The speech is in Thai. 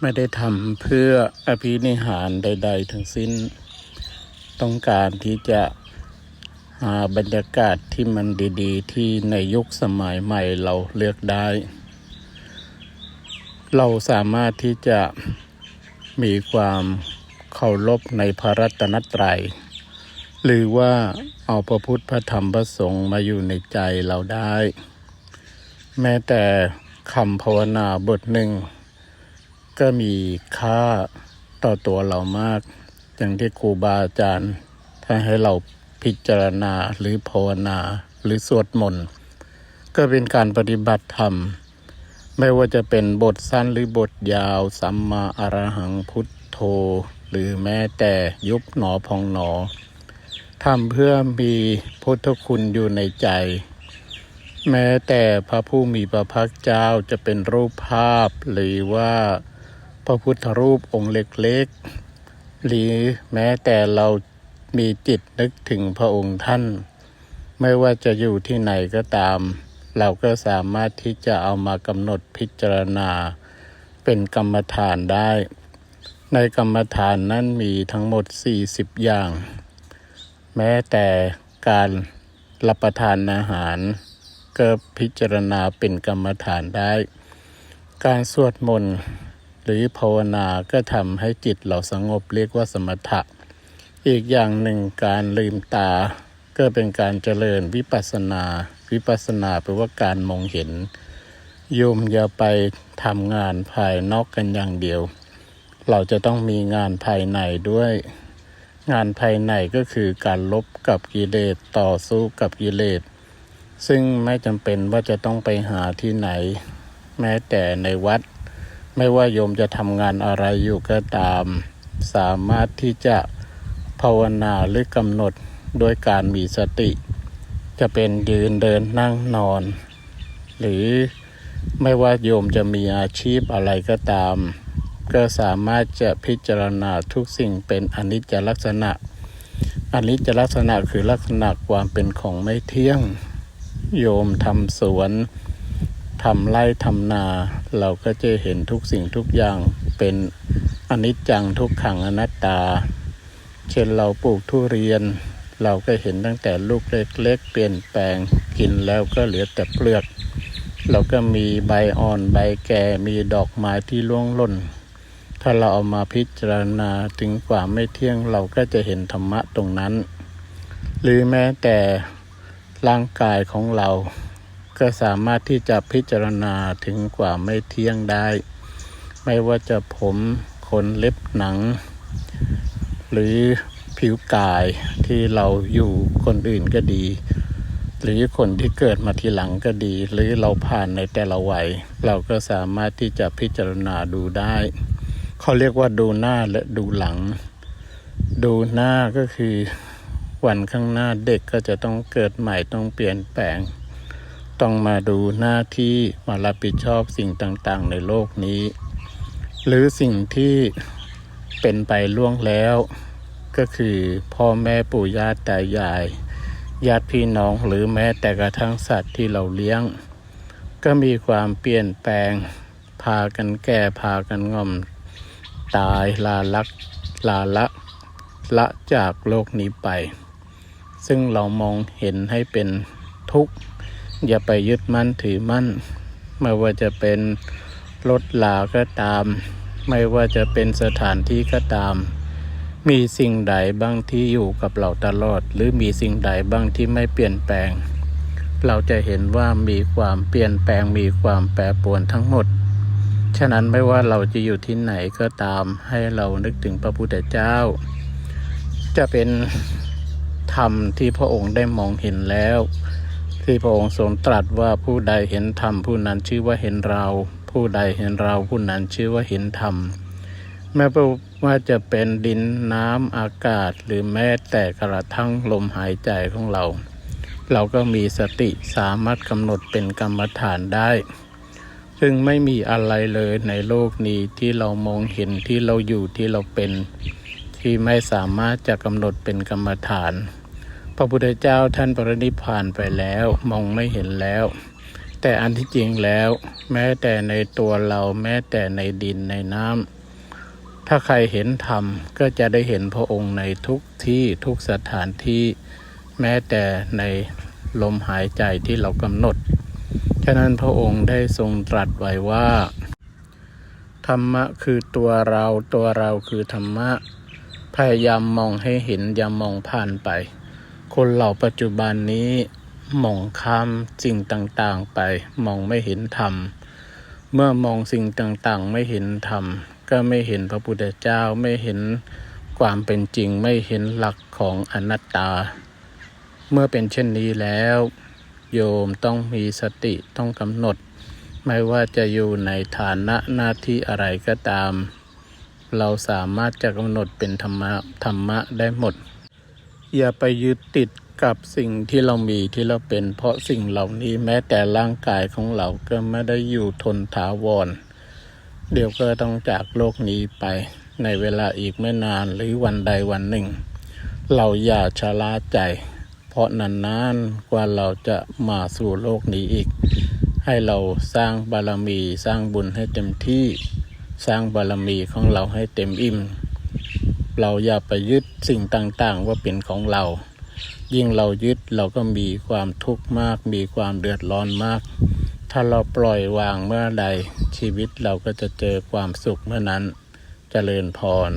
ไม่ได้ทำเพื่ออภินิหารใด ๆ ทั้งสิ้น ต้องการที่จะหาบรรยากาศที่มันดีๆ ที่ในยุคสมัยใหม่เราเลือกได้ เราสามารถที่จะมีความเคารพในพระรัตนตรัย หรือว่าเอาพระพุทธพระธรรมพระสงฆ์มาอยู่ในใจเราได้ แม้แต่คำภาวนาบทหนึ่ง ก็มีค่าต่อตัวเรามาก อย่างที่ครูบาอาจารย์ถ้าให้เราพิจารณาหรือภาวนาหรือสวดมนต์ก็เป็นการปฏิบัติธรรม ไม่ว่าจะเป็นบทสั้นหรือบทยาว สัมมาอรหังพุทโธ หรือแม้แต่ยุบหนอพองหนอทำเพื่อมีพุทธคุณอยู่ในใจ แม้แต่พระผู้มีพระภาคเจ้าจะเป็นรูปภาพหรือว่า พระพุทธรูปองค์เล็กๆหรือแม้แต่เรามีจิตนึกถึงพระองค์ท่าน ไม่ว่าจะอยู่ที่ไหนก็ตาม เราก็สามารถที่จะเอามากำหนดพิจารณา เป็นกรรมฐานได้ ในกรรมฐานนั้นมีทั้งหมด 40 อย่าง แม้แต่การรับประทานอาหาร ก็พิจารณาเป็นกรรมฐานได้ การสวดมนต์ หรือภาวนาก็ทำให้จิตเราสงบเรียกว่าสมถะ อีกอย่างหนึ่งการลืมตา ก็เป็นการเจริญวิปัสสนา วิปัสสนาแปลว่าการมองเห็นโยมอย่าไปทำงานภายนอกกันอย่างเดียว เราจะต้องมีงานภายในด้วย งานภายในก็คือการลบกับกิเลสต่อสู้กับกิเลสซึ่งไม่จำเป็นว่าจะต้องไปหาที่ไหน แม้แต่ในวัด ไม่ว่าโยมจะทำงานอะไรอยู่ก็ตาม สามารถที่จะภาวนาหรือกำหนดโดยการมีสติ จะเป็นยืนเดินนั่งนอน หรือไม่ว่าโยมจะมีอาชีพอะไรก็ตาม ก็สามารถจะพิจารณาทุกสิ่งเป็นอนิจจลักษณะอนิจจลักษณะคือลักษณะความเป็นของไม่เที่ยง โยมทำสวน ทำไร่ทำนา เราก็จะเห็นทุกสิ่งทุกอย่างเป็นอนิจจังทุกขังอนัตตา เช่นเราปลูกทุเรียน เราก็เห็นตั้งแต่ลูกเล็กๆเปลี่ยนแปลงกินแล้วก็เหลือแต่เปลือก เราก็มีใบอ่อนใบแก่มีดอกไม้ที่ร่วงหล่น ถ้าเราเอามาพิจารณาถึงความไม่เที่ยงเราก็จะเห็นธรรมะตรงนั้น หรือแม้แต่ร่างกายของเรา ก็สามารถที่จะพิจารณาถึงความไม่เที่ยงได้ ไม่ว่าจะผมขนเล็บหนัง หรือผิวกายที่เราอยู่คนอื่นก็ดี หรือคนที่เกิดมาทีหลังก็ดี หรือเราผ่านในแต่ละวัย เราก็สามารถที่จะพิจารณาดูได้เขาเรียกว่าดูหน้าและดูหลัง ดูหน้าก็คือวันข้างหน้าเด็กก็จะต้องเกิดใหม่ต้องเปลี่ยนแปลง ต้องมาดูหน้าที่มารับผิดชอบสิ่งต่างๆ ในโลกนี้ หรือสิ่งที่เป็นไปล่วงแล้ว ก็คือพ่อแม่ปู่ย่าตายาย ญาติพี่น้องหรือแม้แต่กระทั่งสัตว์ที่เราเลี้ยง ก็มีความเปลี่ยนแปลง พากันแก่พากันง่อม ตายลาลักลาละละจากโลกนี้ไป ซึ่งเรามองเห็นให้เป็นทุกข์ อย่าไปยึดมั่นถือมั่น ไม่ว่าจะเป็นรถลาก็ตาม ไม่ว่าจะเป็นสถานที่ก็ตาม มีสิ่งใดบ้างที่อยู่กับเราตลอด หรือมีสิ่งใดบ้างที่ไม่เปลี่ยนแปลง เราจะเห็นว่ามีความเปลี่ยนแปลงมีความแปรปรวนทั้งหมด ฉะนั้นไม่ว่าเราจะอยู่ที่ไหนก็ตาม ให้เรานึกถึงพระพุทธเจ้า จะเป็นธรรมที่พระองค์ได้มองเห็นแล้ว ที่พระองค์ทรงตรัสว่าผู้ใดเห็นธรรมผู้นั้นชื่อว่าเห็นเรา ผู้ใดเห็นเราผู้นั้นชื่อว่าเห็นธรรมแม้ว่าจะเป็นดินน้ำอากาศหรือแม้แต่กระทั่งลมหายใจของเรา เราก็มีสติสามารถกำหนดเป็นกรรมฐานได้ ซึ่งไม่มีอะไรเลยในโลกนี้ที่เรามองเห็นที่เราอยู่ที่เราเป็น ที่ไม่สามารถจะกำหนดเป็นกรรมฐาน พระพุทธเจ้าท่านปรินิพานไปแล้วมองไม่เห็นแล้ว แต่อันที่จริงแล้ว แม้แต่ในตัวเราแม้แต่ในดินในน้ำถ้าใครเห็นธรรมก็จะได้เห็นพระองค์ในทุกที่ทุกสถานที่ แม้แต่ในลมหายใจที่เรากำหนด ฉะนั้นพระองค์ได้ทรงตรัสไว้ว่า ธรรมะคือตัวเราตัวเราคือธรรมะ พยายามมองให้เห็นอย่ามองผ่านไป คนเหล่าปัจจุบันนี้มองข้ามสิ่งต่างๆไปมองไม่เห็นธรรม เมื่อมองสิ่งต่างๆ ไม่เห็นธรรม ก็ไม่เห็นพระพุทธเจ้าไม่เห็นความเป็นจริงไม่เห็นหลักของอนัตตา เมื่อเป็นเช่นนี้แล้ว โยมต้องมีสติต้องกำหนด ไม่ว่าจะอยู่ในฐานะหน้าที่อะไรก็ตาม เราสามารถจะกำหนดเป็นธรรมะธรรมะได้หมด อย่าไปยึดติดกับสิ่งที่เรามีที่เราเป็น เพราะสิ่งเหล่านี้แม้แต่ร่างกายของเราก็ไม่ได้อยู่ทนถาวร เดี๋ยวก็ต้องจากโลกนี้ไปในเวลาอีกไม่นานหรือวันใดวันหนึ่ง เราอย่าชะล่าใจ เพราะนานๆกว่าเราจะมาสู่โลกนี้อีก ให้เราสร้างบารมีสร้างบุญให้เต็มที่ สร้างบารมีของเราให้เต็มอิ่ม เราอย่าไปยึดสิ่งต่างๆ ว่าเป็นของเรา ยิ่งเรายึดเราก็มีความทุกข์มาก มีความเดือดร้อนมาก ถ้าเราปล่อยวางเมื่อใด ชีวิตเราก็จะเจอความสุขเมื่อนั้นเจริญพร